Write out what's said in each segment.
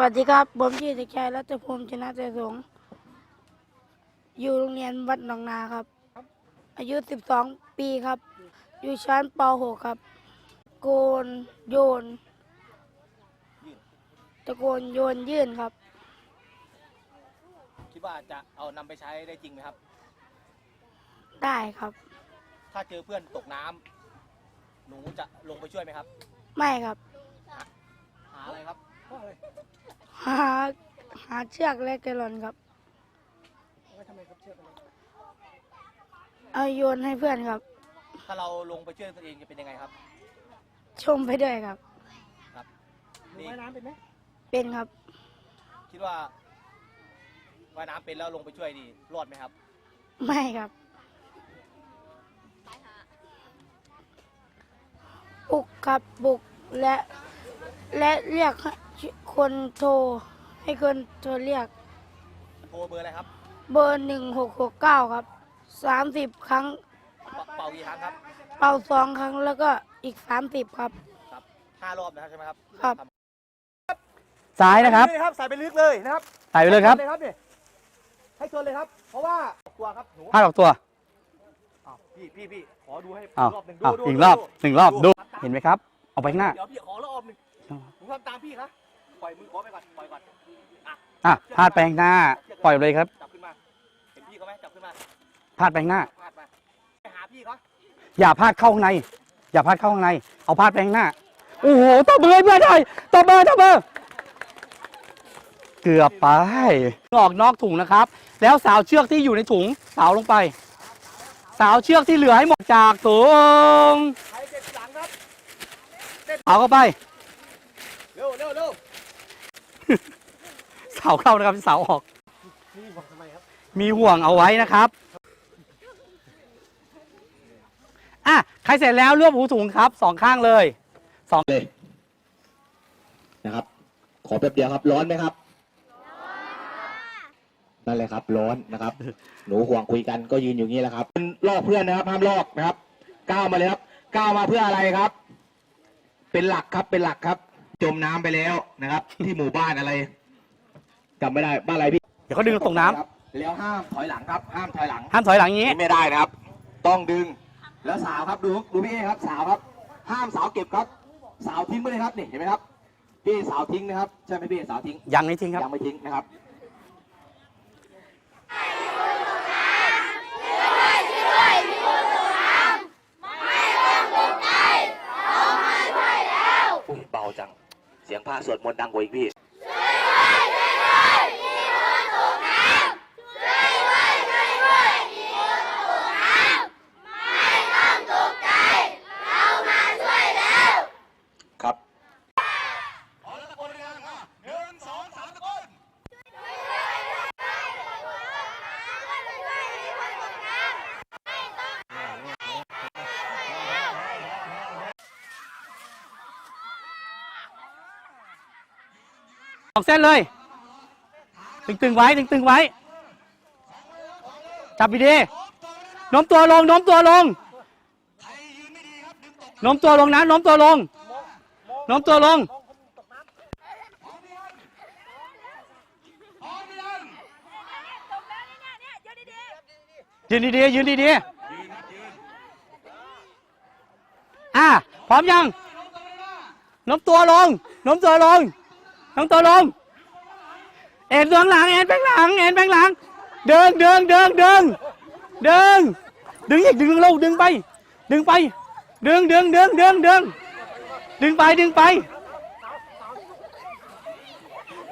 วัสดีครับ ผมชื่อเด็กชายรัตภูมิชนะใจสงฆ์อยู่โรงเรียนวัดหนองนาครับ อายุ 12 ปีครับ อยู่ชั้นป .6 ครับ โกนโยน ตะโกนโยนยื่นครับ คิดว่าจะเอานำไปใช้ได้จริงไหมครับ ได้ครับ ถ้าเจอเพื่อนตกน้ำหนูจะลงไปช่วยไหมครับ ไม่ครับ หาอะไรครับหา หาเชือกและแกลลอนครับเอาโยนให้เพื่อนครับ ถ้าเราลงไปช่วยตัวเองจะเป็นยังไงครับ ชมไปด้วยครับนี่เป็นครับ คิดว่าว่ายน้ำเป็นแล้วลงไปช่วยดีรอดไหมครับ ไม่ครับปลุกครับปลุกและและเรียกให้คนโทร ให้คนโทรเรียก โทรเบอร์อะไรครับ เบอร์หนึ่งหกหกเก้าครับสามสิบครั้ง เป่าเป่ากี่ครั้งครับ เป่าสองครั้งแล้วก็อีกสามสิบครับ ครับห้ารอบนะครับใช่ไหมครับครับ ซ้ายนะครับนี่ครับใส่ไปลึกเลยนะครับใส่ไปเลยครับเลยครับนี่ให้ชนเลยครับ เพราะว่าตัวครับหนูพาดออกตัวอ้าวพี่พี่พี่ขอดูให้อ้าวรอบหนึ่งอ้าวดูอีกดูรอบดูหนึ่งรอบดู เห็นไหมครับเอาไปข้างหน้า เดี๋ยวพี่ขอรอบหนึ่งผมทำตามพี่ครับปล่อยมือขอไปก่อนปล่อยก่อน อะพาดไปข้างหน้า ปล่อยเลยครับจับขึ้นมาเห็นพี่เขาไหมจับขึ้นมาพาดไปข้างหน้า พาดมาไปหาพี่เขาอย่าพาดเข้าข้างใน อย่าพาดเข้าข้างใน เอาพาดไปข้างหน้า โอ้โหตบมือให้เพื่อนได้ตบมือตบมือเกือบไปออกนอกถุงนะครับ แล้วสาวเชือกที่อยู่ในถุงสาวลงไป สาวเชือกที่เหลือให้หมดจากถุงใครเจ็บหลังครับเอาเข้าไป เร็วเร็วเร็วเสาเข้านะครับเสาออก นี่บอกทำไมครับมีห่วงเอาไว้นะครับ อะ ใครเสร็จแล้วรวบหูถุงครับสองข้างเลยสองเลยนะครับ ขอแป๊บเดียวครับ ร้อนไหมครับนั่นเลยครับ ร้อนนะครับ หนูห่วงคุยกันก็ยืนอยู่อย่างนี้แหละครับลอกเพื่อนนะครับห้ามลอกนะครับ ก้าวมาเลยครับ ก้าวมาเพื่ออะไรครับ เป็นหลักครับเป็นหลักครับ จมน้ำไปแล้วนะครับ ที่หมู่บ้านอะไร จำไม่ได้บ้านอะไรพี่เดี๋ยวเขาดึงตกน้ำครับแล้วห้ามถอยหลังครับ ห้ามถอยหลังห้ามถอยหลังอย่างนี้ นี่ไม่ได้นะครับ ต้องดึง แล้วสาวครับดูดูพี่เอครับสาวครับ ห้ามสาวเก็บครับ สาวทิ้งไปเลยครับนี่เห็นไหมครับพี่สาวทิ้งนะครับใช่ไหมพี่สาวทิ้งยังไม่ทิ้งครับ ยังไม่ทิ้งนะครับ อุ้ยเบาจัง เสียงผ้าสวดมนต์ดังกว่าอีกพี่ ออกเส้นเลย ตึงๆไว้ ตึงๆไว้ จับดีๆโน้มตัวลงโน้มตัวลงโน้มตัวลงนะโน้มตัวลงโน้มตัวลง ยืนดีๆยืนดีๆอะพร้อมยังโน้มตัวลงโน้มตัวลง โน้มตัวลง เอ็นตัวหลัง เอ็นแบงหลัง เอ็นแบงหลัง เดินเดินเดินเดินเดินดึงอีกดึงลงดึงไป ดึงไป ดึงดึงดึงดึงดึงดึงไปดึงไป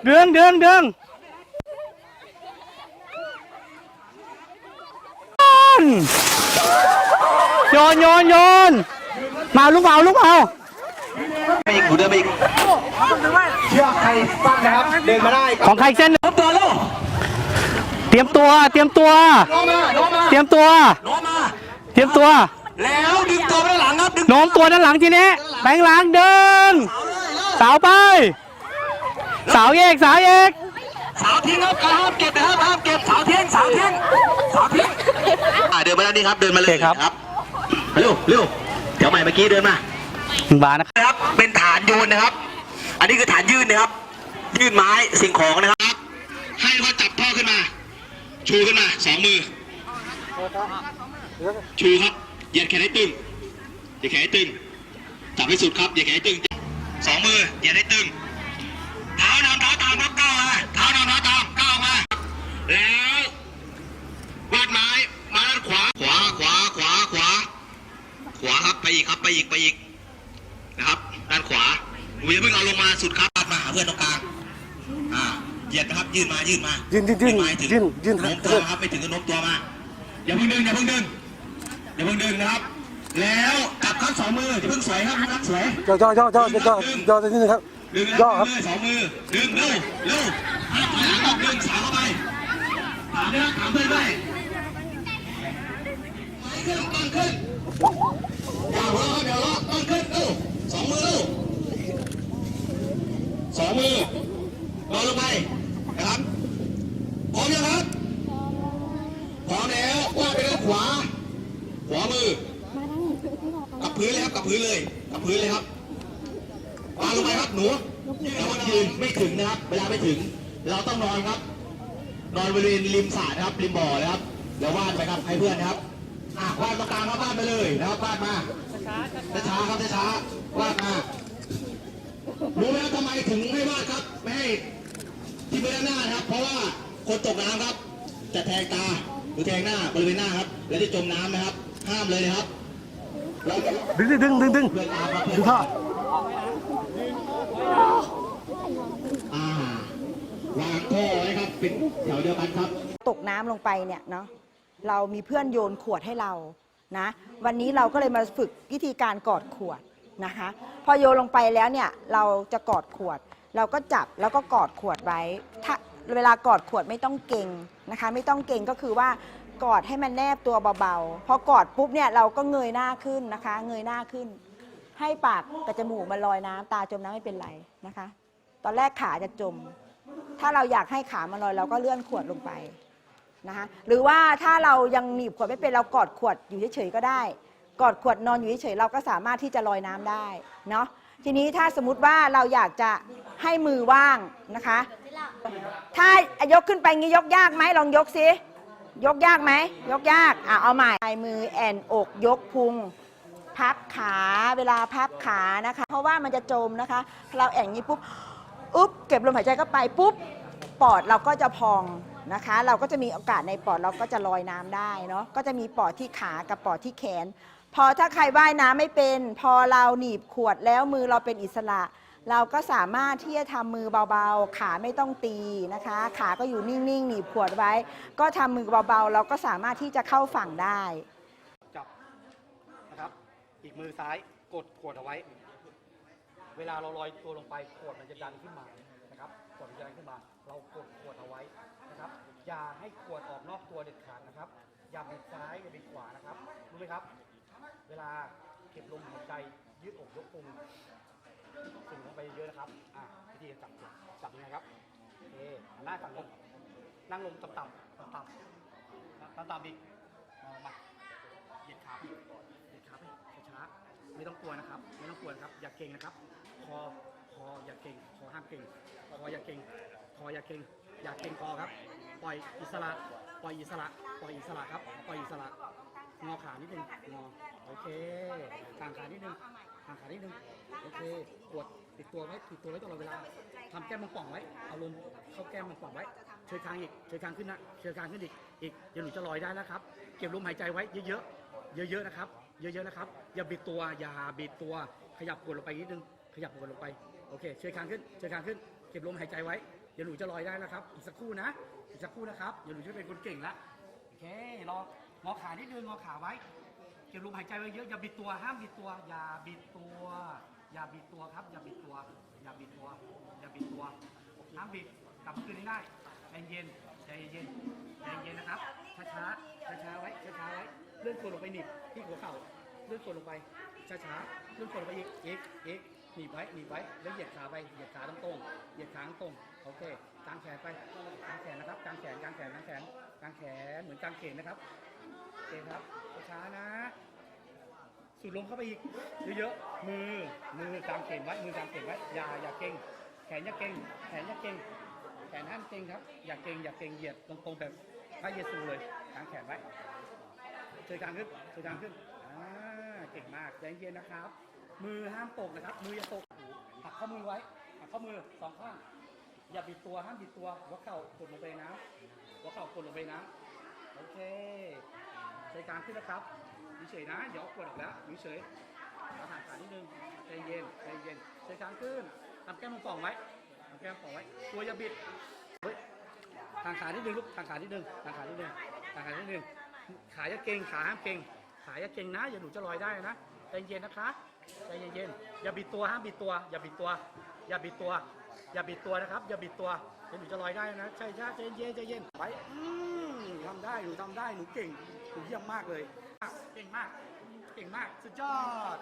เดึงดึงดึงโยนโยนโยนมาลูกเอาลูกเอาไปอีกหูเดินไปอีก เชือกใครสั้นนะครับ เดินมาได้ของใครอีกเส้นหนึ่งน้องตัวลูกเตรียมตัว เตรียมตัวน้องมาน้องมาเตรียมตัวน้องมา เตรียมตัว แล้วดึงตัวไปด้านหลังครับ ดึงโน้มตัวด้านหลังทีนี้แบงหลังเดินเสาเลยเลิกเสาไปเสาเอกเสาเอกเสาทิ้งครับห้ามเก็บนะครับห้ามเก็บเสาทิ้งเสาทิ้งเสาทิ้งอ่าเดินมาด้านนี้ครับ เดินมาเลยครับเร็วเร็วเดี๋ยวใหม่เมื่อกี้เดินมาบานะครับนะครับเป็นฐานโยนนะครับ อันนี้คือฐานยื่นนะครับ ยื่นไม้สิ่งของนะครับ ให้เขาจับพ่อขึ้นมา ชูขึ้นมาสองมือ ชูครับเหยียดแขนให้ตึงเหยียดแขนให้ตึงจับให้สุดครับเหยียดแขนให้ตึงสองมือเหยียดให้ตึงเท้านำเท้าตามครับก้าวมาเท้านำเท้าตามก้าวมาแล้ววาดไม้มาด้านขวาขวาขวาขวาขวาขวาครับไปอีกครับไปอีกไปอีกนะครับ ด้านขวา หนูอย่าเพิ่งเอาลงมาสุดครับวาดมาหาเพื่อนตรงกลางอ่าเหยียดนะครับยื่นมายื่นมายื่นยื่นยื่นไม้ถึงยื่นยื่นโน้มตัวนะครับไปถึงก็โน้มตัวมาอย่าเพิ่งดึงอย่าเพิ่งดึงอย่าเพิ่งดึงนะครับ แล้วจับครับสองมืออย่าเพิ่งสวยครับนะครับสวยย่อย่อย่อย่อย่อย่อนิดนึงครับดึงนะย่อครับดึงเลยสองมือดึงเร็วเร็วห้ามถอยหลังออกดึงสาวเข้าไปถามด้วยนะถามเพื่อนด้วยขึ้นต้นขึ้นอย่าหัวเราะเดี๋ยวเราะต้นขึ้นเร็วสองมือเร็ว สองมือลงลงไปนะครับพร้อมยังครับพร้อมแล้วว่าไปด้านขวา ขวามือกับพื้นเลยครับกับพื้นเลยกับพื้นเลยครับวางลงไปครับหนูแล้วก็ยืนไม่ถึงนะครับ เวลาไม่ถึง เราต้องนอนครับ นอนบริเวณริมสระนะครับ ริมบ่อนะครับเดี๋ยววาดไปครับให้เพื่อนนะครับอะวาดตรงกลางครับวาดไปเลยนะครับวาดมาช้าๆครับช้าๆวาดมา รู้ไหมครับทำไมถึงไม่วาดครับ ไม่ให้ที่ไปด้านหน้านะครับ เพราะว่าคนตกน้ำครับ จะแทงตาหรือแทงหน้าบริเวณหน้าครับ แล้วจะจมน้ำนะครับ ห้ามเลยนะครับเราจะดึงดึงดึงดึงเพื่อนตามครับเพื่อนดึงท่ออ่าวางท่อไว้ครับเป็นแถวเดียวกันครับ ตกน้ำลงไปเนี่ยเนาะเรามีเพื่อนโยนขวดให้เรานะ วันนี้เราก็เลยมาฝึกวิธีการกอดขวด นะคะ พอโยนลงไปแล้วเนี่ยเราจะกอดขวด เราก็จับแล้วก็กอดขวดไว้ถ้าเวลากอดขวดไม่ต้องเก่งนะคะ ไม่ต้องเก่งก็คือว่ากอดให้มันแนบตัวเบาๆ พอกอดปุ๊บเนี่ยเราก็เงยหน้าขึ้นนะคะ เงยหน้าขึ้น ให้ปากกับจมูกมันลอยน้ำตาจมน้ำไม่เป็นไรนะคะ ตอนแรกขาจะจม ถ้าเราอยากให้ขามันลอยเราก็เลื่อนขวดลงไปนะคะ หรือว่าถ้าเรายังหนีบขวดไม่เป็นเรากอดขวดอยู่เฉยๆก็ได้ กอดขวดนอนอยู่เฉยๆเราก็สามารถที่จะลอยน้ำได้เนาะทีนี้ถ้าสมมติว่าเราอยากจะให้มือว่างนะคะ ถ้ายกขึ้นไปงี้ยกยากไหมลองยกสิยกยากไหมยกยากอะเอาใหม่ลายมือแอนอกยกพุงพับขาเวลาพับขานะคะ เพราะว่ามันจะจมนะคะ เราแอย่งนี้ปุ๊บอุ๊บเก็บลมหายใจเข้าไปปุ๊บปอดเราก็จะพองนะคะ เราก็จะมีโอกาสในปอดเราก็จะลอยน้ำได้เนาะก็จะมีปอดที่ขากับปอดที่แขน พอถ้าใครว่ายน้ำไม่เป็น พอเราหนีบขวดแล้วมือเราเป็นอิสระ เราก็สามารถที่จะทำมือเบาๆ ขาไม่ต้องตีนะคะ ขาก็อยู่นิ่งๆหนีบขวดไว้ ก็ทำมือเบาๆ เราก็สามารถที่จะเข้าฝั่งได้ จับนะครับ อีกมือซ้ายกดขวดเอาไว้ เวลาเราลอยตัวลงไปขวดมันจะดันขึ้นมานะครับขวดมันจะดันขึ้นมา เรากดขวดเอาไว้นะครับ อย่าให้ขวดออกนอกตัวเด็ดขาดนะครับ อย่าบิดซ้ายอย่าบิดขวานะครับรู้ไหมครับ เวลาเก็บลมหายใจยืดอกยกพุงสูงลงไปเยอะนะครับ อะวิธีจับจับยังไงครับโอเคหน้าฝั่งลงนั่งลงต่ำๆต่ำๆต่ำๆอีกมองมาเหยียดขาไปเหยียดขาไปช้าๆไม่ต้องกลัวนะครับ ไม่ต้องกลัวครับ อย่าเก่งนะครับ คอคออย่าเก่งคอห้ามเก่งคออย่าเก่งคออย่าเก่งอย่าเก่งคอครับ ปล่อยอิสระ ปล่อยอิสระ ปล่อยอิสระครับ ปล่อยอิสระ งอขานิดนึงงอโอเคกางขานิดนึงกางขานิดนึงโอเคกดติดตัวไว้ติดตัวไว้ตลอดเวลาทำแก้มมังป่องไว้เอาลมเข้าแก้มมังป่องไว้เชิญคางอีกเชิญคางขึ้นนะเชิญคางขึ้นอีกอีกเดี๋ยวหนูจะลอยได้แล้วครับ เก็บลมหายใจไว้เยอะๆเยอะๆนะครับ เยอะๆนะครับ อย่าบิดตัวอย่าบิดตัว ขยับกดลงไปนิดนึง ขยับกดลงไปโอเคเชิญคางขึ้นเชิญคางขึ้นเก็บลมหายใจไว้เดี๋ยวหนูจะลอยได้นะครับ อีกสักครู่นะ อีกสักครู่นะครับ เดี๋ยวหนูจะเป็นคนเก่งละโอเครอ งอขานิดนึงงอขาไว้ เก็บลมหายใจไว้เยอะอย่าบิดตัวห้ามบิดตัว อย่าบิดตัว อย่าบิดตัวครับ อย่าบิดตัว อย่าบิดตัว อย่าบิดตัวห้ามบิดกลับคืนให้ได้ใจเย็นใจเย็นใจเย็นนะครับช้าช้าช้าช้าไว้ช้าช้าไว้เลื่อนตัวลงไปหนีบที่หัวเข่าเลื่อนตัวลงไปช้าช้าเลื่อนตัวลงไปอีกอีกอีกหนีบไว้หนีบไว้แล้วเหยียดขาไปเหยียดขาตรงตรงเหยียดขาตรงโอเคกางแขนไปกางแขนนะครับกางแขนกางแขนกางแขนกางแขนเหมือนกางเขนนะครับ เคครับช้าๆนะ สูดลมเข้าไปอีก เยอะๆ มือ มือกางเขนไว้ มือกางเขนไว้ อย่า อย่าเก่งโอเคนอย่าเก่ง แขนอย่าเก่ง แขนห้ามเก่งครับ อย่าเก่ง อย่าเก่ง เหยียดตรงๆแบบพระเยซูเลยกางแขนไว้เชิญกลางขึ้นเชิญกลางขึ้น อ่า เก่งมากใจเย็นนะครับ มือห้ามตกนะครับ มืออย่าตกหักข้อมือไว้หักข้อมือสองข้าง อย่าบิดตัว ห้ามบิดตัว หัวเข่ากดลงไปน้ำหัวเข่ากดลงไปนน้ำโอเค ใจกลางขึ้นนะครับอยู่เฉยนะเดี๋ยวกดออกแล้วอยู่เฉยเอาห่างขานิดนึงใจเย็นใจเย็นใจกลางขึ้นทำแก้มมันป่องไว้ทำแก้มป่องไว้ตัวอย่าบิดเฮ้ยทางขานิดนึงลูกทางขานิดนึงทางขานิดนึงทางขานิดนึงขาอย่าเก่งขาห้ามเก่งขาอย่าเก่งนะอย่าหนูจะลอยได้นะใจเย็นนะคะใจเย็นๆอย่าบิดตัวห้ามบิดตัว อย่าบิดตัว อย่าบิดตัว อย่าบิดตัวนะครับ อย่าบิดตัวเดี๋ยวหนูจะลอยได้นะใช่ใช่ใจเย็นใจเย็นไปทำได้หนูทำได้หนูเก่ง หนูเยี่ยมมากเลย เก่งมาก เก่งมาก สุดยอด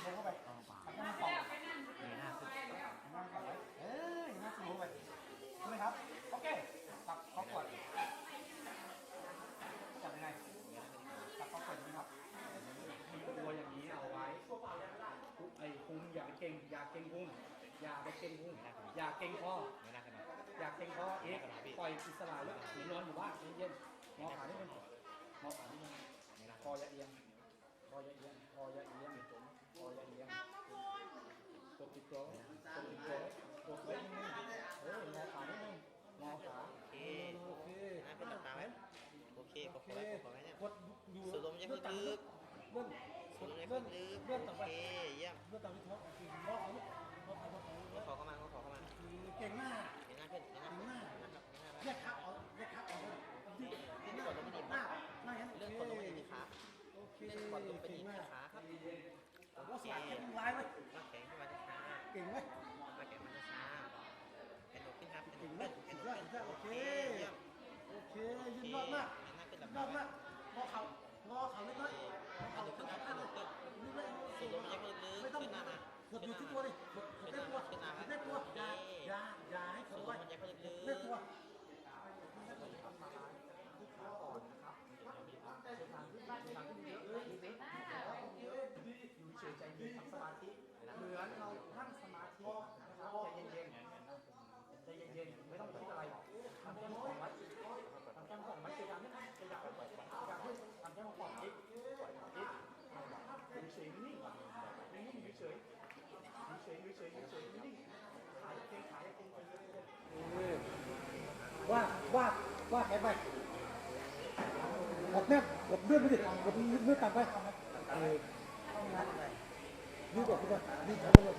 โมเข้าไปทำให้มันป่องเงยหน้าขึ้นหน้าก่อนไว้เอ้ยหน้าสโมเข้าไปใช่ไหมครับ โอเคตับเขากดจับยังไงตับเขากดนี้ครับมีตัวอย่างนี้เอาไว้ไอ้พุงอย่าไปเก่ง อย่าเก่งพุงอย่าไปเก่งพุงอย่าเก่งคออย่าเก่งคอเอ๊ะ ปล่อยอิสระเลยหนูนอนอยู่บ้านเย็นๆงอขานิดนึงงอขานิดนึงคออย่าเอียงคออย่าเอียงคออย่าเอียงคออย่าเอียงกดติดตัวไว้กดติดตัวไว้กดไว้นิดนึงเอองอขานิดนึงงอขาโอเคโอเคน้ำเป็นตาไหมโอเคกโอดเคไว้กดไว้เนี่ยกดอยู่สูดลมยังลึกเลื่อนสูดลมยังเลื่อนลึกเลื่อนโอต่อไปเคเยี่ยมเลื่อนต่อไปท้อง เก่งไหมมาแข็งมาที่ขาเป็นหนุขึ้นครับเป็นหเก่นุงไหมขึ้นสุเป็นดหนุยอดขึ้นสุดยอดโอเค เยี่ยมโอเคยืนยอดมากเห็นหน้าขึ้นหยืลับนยอดมากงอเข่างอเข่าเล็กน้อยงอเข่าหนุขึ้ขึ้นนคข้ารับงหนุข้างขึ้น นี่ไม่สูดลมยังลึกไม่ต้องขึ้นหน้ามากดอยู่ที่ตัวดิกดกดได้ตัวกดได้ตัวอย่าอย่าอย่าให้สูเขาดลไว้มมันยังลึก ได้ตัว อยู่เฉยใจเย็นทำสมาธิเหมือนเรานั่งสมาธินะครับใจเย็นๆใจเย็นๆไม่ต้องคิดอะไรทำแค่มองไว้ทำแค่มองไว้เจอกันไม่เจอกันไม่ปล่อยเจอกันขึ้นทำแค่มองอีกอีกอยู่เฉยนิ่งนิ่งอยู่เฉยอยู่เฉยอยู่เฉยอยู่เฉยนิ่งขายเก่งขายเก่งใจเย็นๆ ว่าว่าว่าแค่ไปกดแนบกดเลือดไปดิกดเลือดต่ำไปยืดออกไปก่อนยืดออกไปก่อน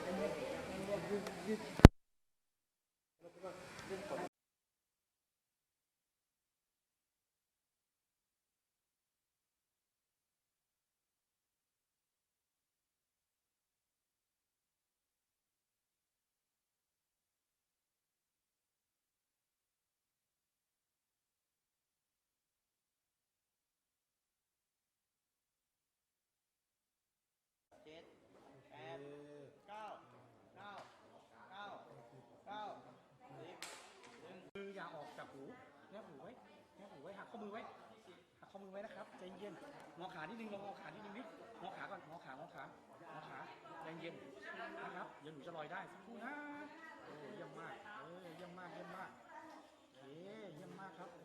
ยืดยืดมืออย่าออกจากหูแนบหูไว้แนบหูไว้หักข้อ มือไว้หักข้อมือไว้นะครับใจเย็นงอขานิดนึงลองงอขานิดนึงนิดงอขาก่อนงอขางอขางอขาใจเย็นนะครับเดี๋ยวหนูจะลอยได้สักครู่นะโอ้เยี่ยมมากเออเยี่ยมมากเยี่ยมมากโอเคเยี่ยมมากครับโอ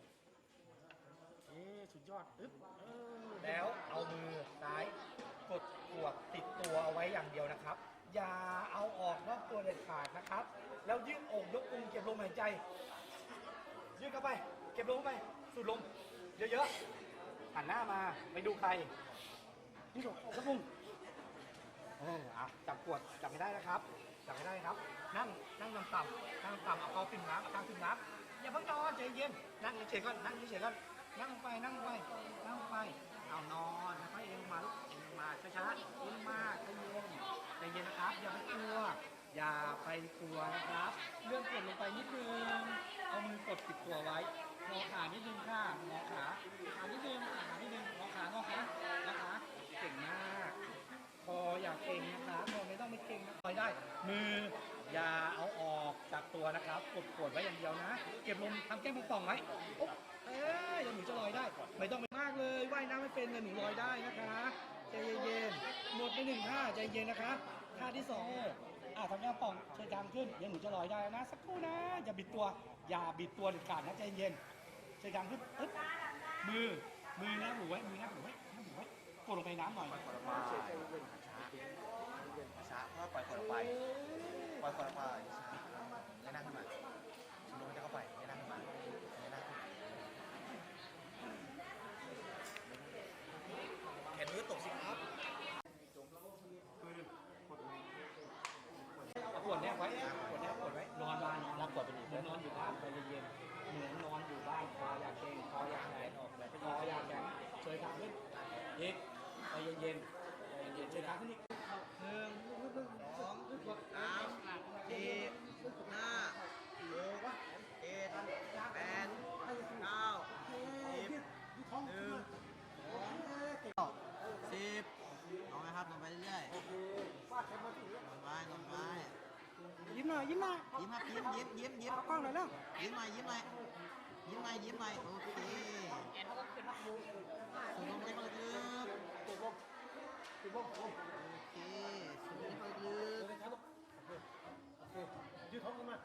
เคสุดยอดอึ๊บเออแล้วเอามือซ้ายกดขวดติดตัวเอาไว้อย่างเดียวนะครับ อย่าเอาออกนอกตัวเด็ดขาดนะครับ แล้วยืดอกยกพุงเก็บลมหายใจยืดเข้าไป เก็บลมเข้าไปสูดลม เยอะๆหันหน้ามาไปดูใครนี่ถูกกระพุ้งเอออะจับขวดจับไม่ได้นะครับจับไม่ได้ครับ นั่งนั่งต่ำๆนั่งต่ำเอาคอปิ่มน้ำเอากางปิ่มน้ำอย่าเพิ่งนอนใจเย็นนั่งเฉยๆก่อนนั่งเฉยๆก่อนนั่งลงไปนั่งลงไปนั่งไปเอานอนค่อยเองมาลูกเองมาช้าๆเองมาใจเย็นใจเย็นนะครับ อย่าไปกลัวอย่าไปกลัวนะครับ เลื่อนกดลงไปนิดนึงเอามือกดติดตัวไว้ งอขานิดนึงค่ะงอขาขานิดนึงขานิดนึงงอขางอขานะคะเก่งมากพออย่าเก่งนะครับพอไม่ต้องไม่เก่งนะคอยได้ มืออย่าเอาออกจากตัวนะครับกดกดไว้อย่างเดียวนะ เก็บลมทำแก้มป่องๆไว้อุ๊บเอ้ยเดี๋ยวหนูจะลอยได้ ไม่ต้องไปมากเลยว่ายน้ำไม่เป็นแต่หนูลอยได้นะคะใจเย็นๆหมดไปหนึ่งท่าใจเย็นนะคะท่าที่สองอ่าทำย่างป่องเชิญทางขึ้นเดี๋ยวหนูจะลอยได้นะ สักครู่นะอย่าบิดตัวอย่าบิดตัวเด็ดขาดนะใจเย็น เชิญทางขึ้นอึ๊บมือ มือนะหนูไว้ มือนะหนูไว้นะหนูไว้กดลงไปน้ำหน่อยช้าเพราะว่าปล่อยคนออกไป ปล่อยคนออกไปช้าเงยหน้าขึ้นมาลงจะเข้าไปเงยหน้าขึ้นมาเงยหน้าขึ้นแขนมือตกสิครับเอาขวดแนบไว้ขวดแนบขวดไว้ นอนมานอนรับขวดไปหมือนนอนอยู่บ้านใจเย็นๆ มือนนอนอยู่บ้านคออยากเก่งคออยากไหนออกแบบคออยากแข็งเฉยทางขึ้นอีกใจเย็นๆใจเย็นๆเฉยทางขึ้นอีกหนึ่งสองสามสี่ห้าหกเจ็ดแปดเก้าสิบหนึ่งสองสิบลงนะครับลงไปเรื่อยๆลงไปลงไปยิ้มหน่อยยิ้มหน่อยยิ้มครับยิ้มยิ้มยิ้มยิ้มกล้องหน่อยแล้วยิ้มหน่อยยิ้มหน่อย ยิ้มหน่อยยิ้มหน่อยโอเคสูงลงไปลึกๆโอเคสูงลงไปลึก ยืดท้องขึ้นมา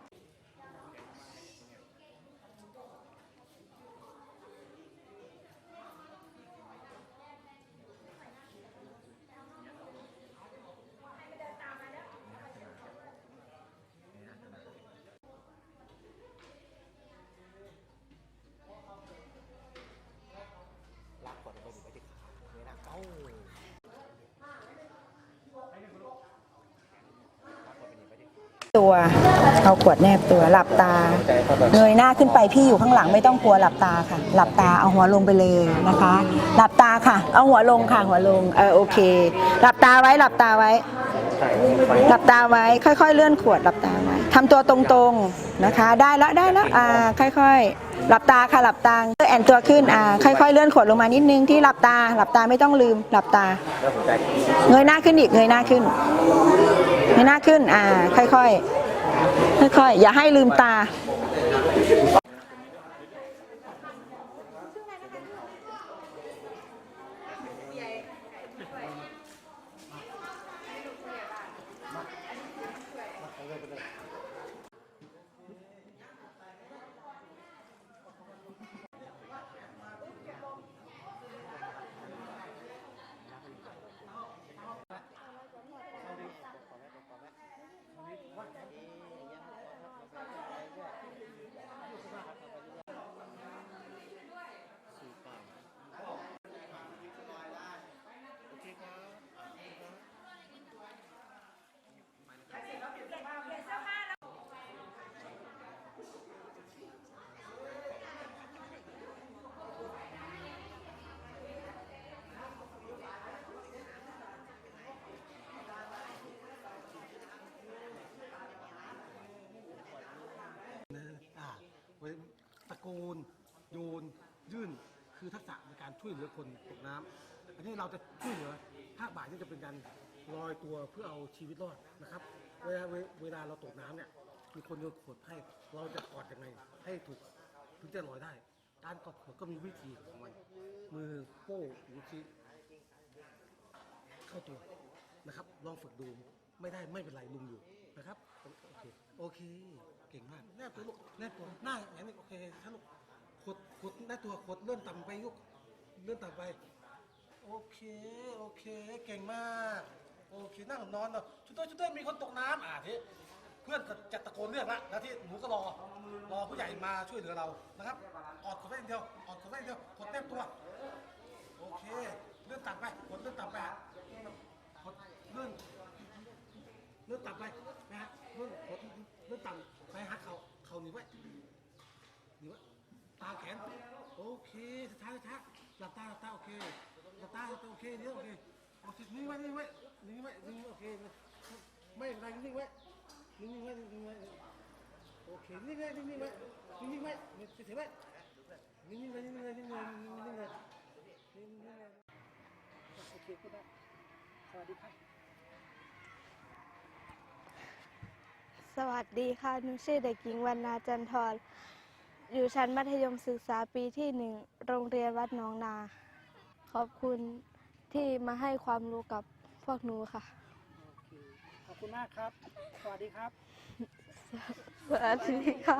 รับขวดไปดิไปดิเงยหน้าเอ้ารับขวดไปดิไปดิ ตัว เอาขวดแนบตัว หลับตา เงยหน้าขึ้นไปพี่อยู่ข้างหลังไม่ต้องกลัวหลับตาค่ะ หลับตาเอาหัวลงไปเลยนะคะ หลับตาค่ะ เอาหัวลงค่ะหัวลงเออโอเค หลับตาไว้หลับตาไว้ หลับตาไว้ ค่อย ๆ เลื่อนขวดหลับตาไว้ทำตัวตรงๆนะคะ ได้แล้วได้แล้วอ่าค่อย ๆหลับตาค่ะหลับตาแอนตัวขึ้นอ่าค่อยๆเลื่อนขวดลงมานิดนึงที่หลับตา หลับตาไม่ต้องลืม หลับตา เงยหน้าขึ้นอีกเงยหน้าขึ้น ไม่น่าขึ้น อ่า ค่อยๆ ค่อยๆ อย่าให้ลืมตาไว้ตะโก น โยน ยื่น คือทักษะในการช่วยเหลือคนตกน้ำอันนี้เราจะช่วยเหลือภาคบ่ายนี่จะเป็นการลอยตัวเพื่อเอาชีวิตรอดนะครับ เวลาเวเวลาเราตกน้ำเนี่ยมีคนโยนขวดให้เราจะกอดยังไงให้ถูกถึงจะลอยได้ การกอดขวดก็มีวิธีของมัน มือโป้งนิ้วชี้เข้าตัวนะครับ ลองฝึกดูไม่ได้ไม่เป็นไรลุงอยู่ นะครับ โอเค เก่งมากแนบตัวลูกแนบตัวหน้าอย่างนี้โอเคถ้าลูกขดขดแนบตัวขดเลื่อนต่ำไปลูกเลื่อนต่ำไป โอเค โอเค เก่งมาก โอเค นั่งนอนเนาะชุดเต้ยชุดเต้ยมีคนตกน้ำอะที่เพื่อนก็จะตะโกนเรียกละแล้วที่หนูก็รอ รอผู้ใหญ่มาช่วยเหลือเรา นะครับ ออดขดไว้อย่างเดียว ออดขดไว้อย่างเดียว ขดแนบตัว โอเค เลื่อนต่ำไป ขดเลื่อนต่ำไปขดเลื่อน เลื่อนต่ำไปนะฮะเลื่อนกดเลื่อนต่ำไปหาเขาเขาหนีไว้หนีไว้ตาแขนโอเคช้าๆช้าหลับตาหลับตาโอเคหลับตาหลับตาโอเคเดี๋ยวโอเคโอเคนิ่งไว้นิ่งไว้นิ่งไว้นิ่งโอเคไม่เป็นไรนิ่งไว้นิ่งไว้นิ่งไว้โอเคนิ่งไว้นิ่งไว้นิ่งไว้เฉยไว้นิ่งไว้นิ่งไว้นิ่งไว้นิ่งไว้นิ่งไว้นิ่งไว้โอเคก็ได้สวัสดีครับ สวัสดีค่ะ หนูชื่อเด็กหญิงวรรณาจันทร อยู่ชั้นมัธยมศึกษาปีที่หนึ่ง โรงเรียนวัดหนองนา ขอบคุณที่มาให้ความรู้กับพวกหนูค่ะ ขอบคุณมากครับ สวัสดีครับ สวัสดีค่ะ